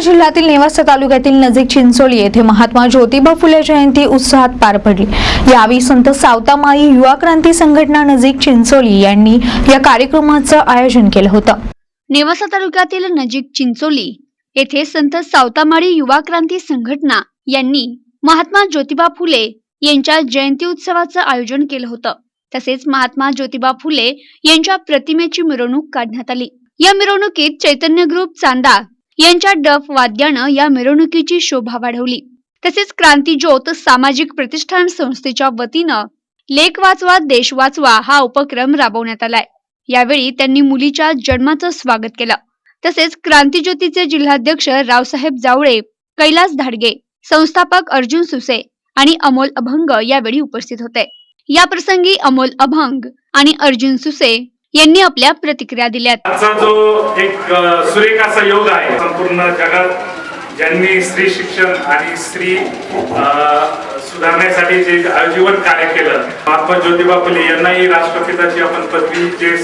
जिल्ह्यातील नेवासा तालुक्यातील नजीक चिंचोली येथे महात्मा ज्योतिबा फुले जयंती उत्साहात पार पडली. यावेळी संत सावतामाई युवा क्रांती संघटना नजीक चिंचोली यांनी या कार्यक्रमाचं आयोजन केलं होतं. नेवासा तालुक्यातील नजीक चिंचोली येथे संत सावतामाळी युवा क्रांती संघटना यांनी महात्मा ज्योतिबा फुले यांच्या जयंती उत्सवाचं आयोजन केलं होतं. तसेच महात्मा ज्योतिबा फुले यांच्या प्रतिमेची मिरवणूक काढण्यात आली. या मिरवणुकीत चैतन्य ग्रुप चांदा यांच्या डफ वाद्यानं या मिरवणुकीची शोभा वाढवली. तसेच क्रांतीज्योत सामाजिक प्रतिष्ठान संस्थेच्या वतीनं लेख वाचवा देश वाचवा हा उपक्रम राबवण्यात आलाय. यावेळी त्यांनी मुलीच्या जन्माचं स्वागत केलं. तसेच क्रांतीज्योतीचे जिल्हाध्यक्ष रावसाहेब जावळे कैलास धाडगे संस्थापक अर्जुन सुसे आणि अमोल अभंग यावेळी उपस्थित होते. या प्रसंगी अमोल अभंग आणि अर्जुन सुसे यांनी आपल्या प्रतिक्रिया दिल्यात. आजचा जो एक सुरेख असा योग आहे संपूर्ण जगात ज्यांनी स्त्री शिक्षण आणि स्त्री सुधारण्यासाठी जे आजीवन कार्य केलं महात्मा ज्योतिबा फुले यांनाही राष्ट्रपिताची आपण पदवी जे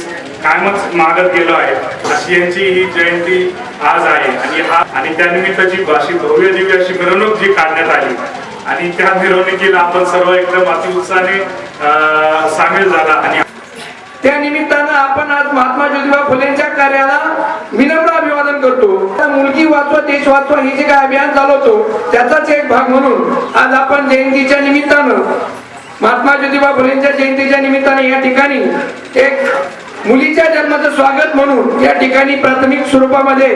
कायमच मागत गेलो आहे अशी यांची ही जयंती आज आहे. आणि हा आणि त्यानिमित्ताची अशी भव्य दिव्य अशी मिरवणूक जी काढण्यात आली. आणि त्या मिरवणुकीला आपण सर्व एकदम अतिउत्साहाने अ, सामील झाला. आणि त्या निमित्तानं आपण आज महात्मा ज्योतिबा फुलेंच्या कार्याला विनम्र अभिवादन करतो. मुलगी वाचवा देश वाचवा हे जे काय अभियान चालवतो त्याचाच एक भाग म्हणून आज आपण जयंतीच्या निमित्तानं महात्मा ज्योतिबा फुलेंच्या जयंतीच्या निमित्ताने या ठिकाणी एक मुलीच्या जन्माचं स्वागत म्हणून या ठिकाणी प्राथमिक स्वरूपामध्ये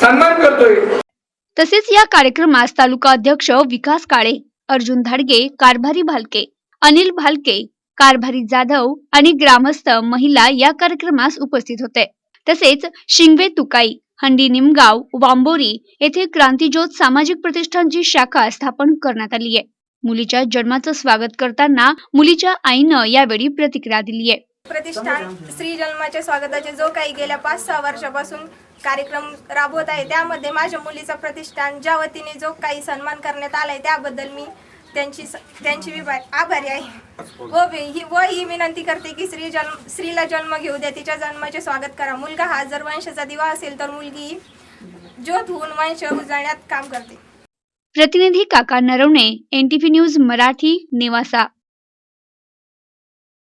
सन्मान करतोय. तसेच या कार्यक्रमास तालुका अध्यक्ष विकास काळे अर्जुन धाडगे कारभारी भालके अनिल भालके कारभारी जाधव आणि ग्रामस्थ महिला या कार्यक्रमास उपस्थित होते. तसेच शिंगवे तुकाई हंडी निमगाव वांबोरी येथे क्रांतीज्योत सामाजिक प्रतिष्ठानची शाखा स्थापन करण्यात आली आहे. मुलीच्या जन्माचं स्वागत करताना मुलीच्या आईनं यावेळी प्रतिक्रिया दिली आहे. प्रतिष्ठान स्त्री जन्माच्या स्वागताचे जो काही गेल्या पाच सहा वर्षापासून कार्यक्रम राबवत आहे त्यामध्ये माझ्या मुलीचा प्रतिष्ठान ज्या वतीने जो काही सन्मान करण्यात आलाय त्याबद्दल मी त्यांची स- त्यांची विभा- आभारी आहे. हो व वी- ही व ही विनंती करते की स्त्री जन्म स्त्रीला जन्म घेऊ द्या तिच्या जन्माचे स्वागत करा. मुलगा हा जर वंशाचा दिवा असेल तर मुलगी ज्योत होऊन वंश उजळण्यात काम करते. प्रतिनिधी काका नरवणे एनटीव्ही न्यूज मराठी नेवासा.